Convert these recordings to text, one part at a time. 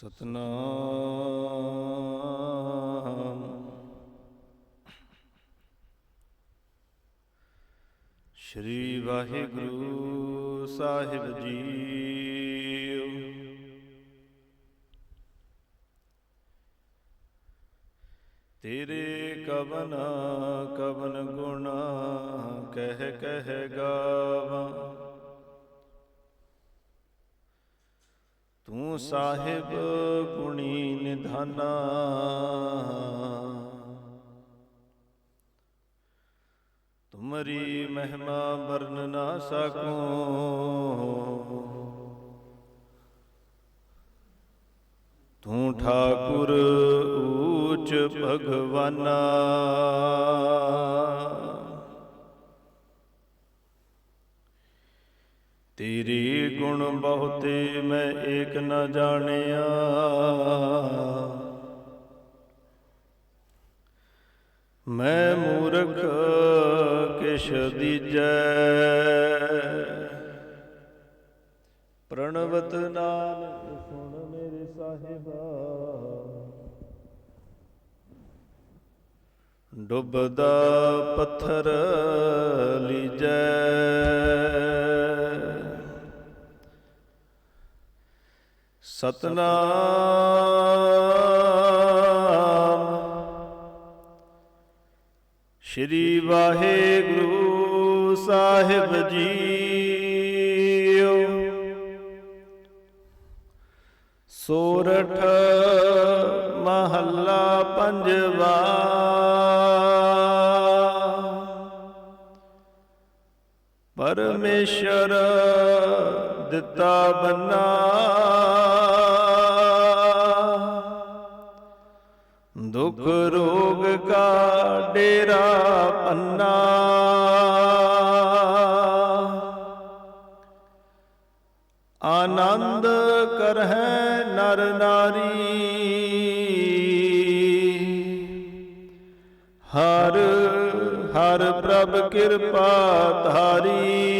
ਸਤਨਾਮ। ਸ੍ਰੀ ਵਾਹਿਗੁਰੂ ਸਾਹਿਬ ਜੀ। ਤੇਰੇ ਕਵਨ ਕਵਨ ਗੁਣਾ ਕਹਿ ਕਹਿ ਗਾਵਾਂ ਤੂੰ ਸਾਹਿਬ ਗੁਣੀ ਨਿਧਾਨਾ। ਤੁਮਰੀ ਮਹਿਮਾ ਵਰਨ ਨਾ ਸਕੋ। ਤੂੰ ਠਾਕੁਰ ਊਚ ਭਗਵਾਨਾ। ਤੇਰੇ ਗੁਣ ਬਹੁਤੇ ਮੈਂ ਏਕ ਨਾ ਜਾਣਿਆ। ਮੈਂ ਮੂਰਖ ਕਿਛ ਦੀਜੈ। ਪ੍ਰਣਵਤ ਨਾਨਕ ਸੁਣ ਮੇਰੇ ਸਾਹਿਬਾ। ਡੁੱਬਦਾ ਪੱਥਰ ਲੀਜੈ। ਸਤਨਾਮ। ਸ਼੍ਰੀ ਵਾਹਿਗੁਰੂ ਸਾਹਿਬ ਜੀਓ। ਸੋਰਠ ਮਹੱਲਾ ਪੰਜਵਾ। ਪਰਮੇਸ਼ਰ ਦਿੱਤਾ ਬੰਨਾ। ਦੁਖ ਰੋਗ ਕਾ ਡੇਰਾ ਪੰਨਾ। ਆਨੰਦ ਕਰਹਿ ਨਰ ਨਾਰੀ। ਹਰ ਹਰ ਪ੍ਰਭ ਕਿਰਪਾ ਧਾਰੀ।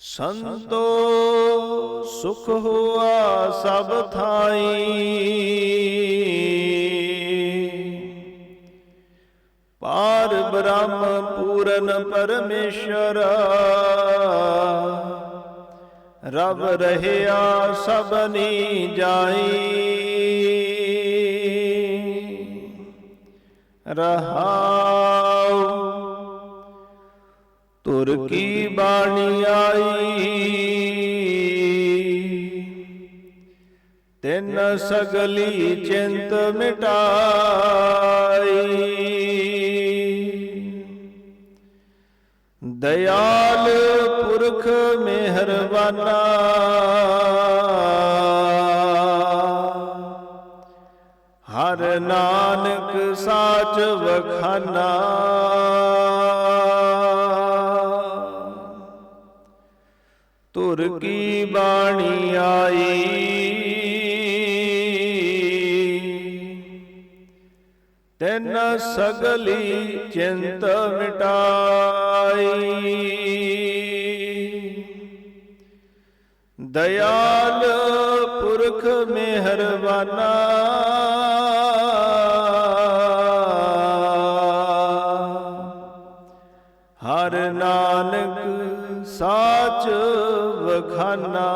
ਸੰਤੋ ਸੁਖ ਹੁਆ ਸਭ ਥਾਈ। ਪਾਰ ਬ੍ਰਹਮ ਪੂਰਨ ਪਰਮੇਸ਼ਰ ਰਬ ਰਹਿਆ ਸਭਨੀ ਜਾਈ। ਰਹਾਉ ਤੁਰ ਕੀ ਬਾਣੀ ਆਈ? ਤਿੰਨ ਸਗਲੀ ਚਿੰਤ ਮਿਟਾਈ। ਦਇਆਲ ਪੁਰਖ ਮਿਹਰਬਾਨਾ। ਹਰ ਨਾਨਕ ਸਾਚ ਵਖਾਨਾ। ਤੁਰ ਕੀ ਬਾਣੀ ਆਈ? ਤਿੰਨ ਸਗਲੀ ਚਿੰਤ ਮਿਟਾਈ। ਦਇਆਲ ਪੁਰਖ ਮਿਹਰਬਾਨਾ। ਸਾਚ ਵਖਾਨਾ।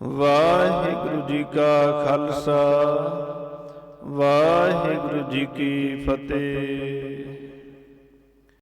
ਵਾਹਿਗੁਰੂ ਜੀ ਕਾ ਖਾਲਸਾ ਵਾਹਿਗੁਰੂ ਜੀ ਕੀ ਫਤਿਹ।